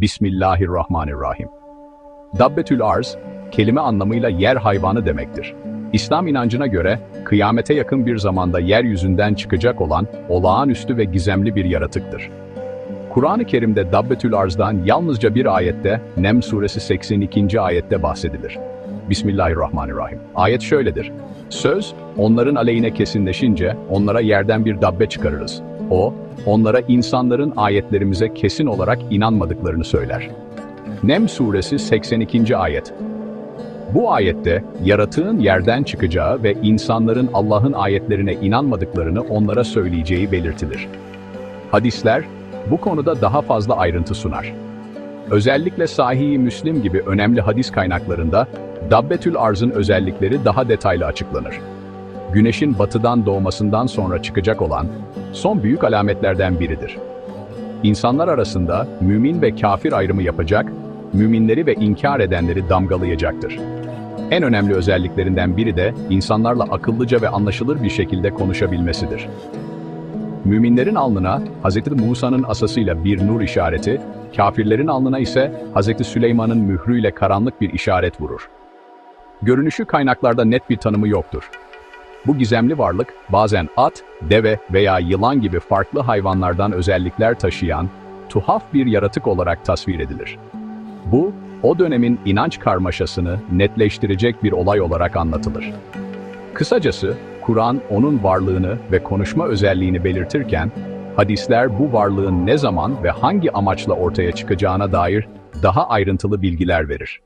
Bismillahirrahmanirrahim. Dabbetül arz, kelime anlamıyla yer hayvanı demektir. İslam inancına göre kıyamete yakın bir zamanda yeryüzünden çıkacak olan olağanüstü ve gizemli bir yaratıktır. Kur'an-ı Kerim'de Dabbetül Arz'dan yalnızca bir ayette, Nem suresi 82. ayette bahsedilir. Bismillahirrahmanirrahim. Ayet şöyledir. Söz, onların aleyhine kesinleşince onlara yerden bir dabbe çıkarırız. O, onlara insanların ayetlerimize kesin olarak inanmadıklarını söyler. Nem suresi 82. ayet. Bu ayette yaratığın yerden çıkacağı ve insanların Allah'ın ayetlerine inanmadıklarını onlara söyleyeceği belirtilir. Hadisler bu konuda daha fazla ayrıntı sunar. Özellikle Sahih-i Müslim gibi önemli hadis kaynaklarında Dabbetül Arz'ın özellikleri daha detaylı açıklanır. Güneşin batıdan doğmasından sonra çıkacak olan son büyük alametlerden biridir. İnsanlar arasında mümin ve kafir ayrımı yapacak, müminleri ve inkar edenleri damgalayacaktır. En önemli özelliklerinden biri de insanlarla akıllıca ve anlaşılır bir şekilde konuşabilmesidir. Müminlerin alnına Hz. Musa'nın asasıyla bir nur işareti, kafirlerin alnına ise Hz. Süleyman'ın mührüyle karanlık bir işaret vurur. Görünüşü kaynaklarda net bir tanımı yoktur. Bu gizemli varlık bazen at, deve veya yılan gibi farklı hayvanlardan özellikler taşıyan tuhaf bir yaratık olarak tasvir edilir. Bu, o dönemin inanç karmaşasını netleştirecek bir olay olarak anlatılır. Kısacası, Kur'an onun varlığını ve konuşma özelliğini belirtirken, hadisler bu varlığın ne zaman ve hangi amaçla ortaya çıkacağına dair daha ayrıntılı bilgiler verir.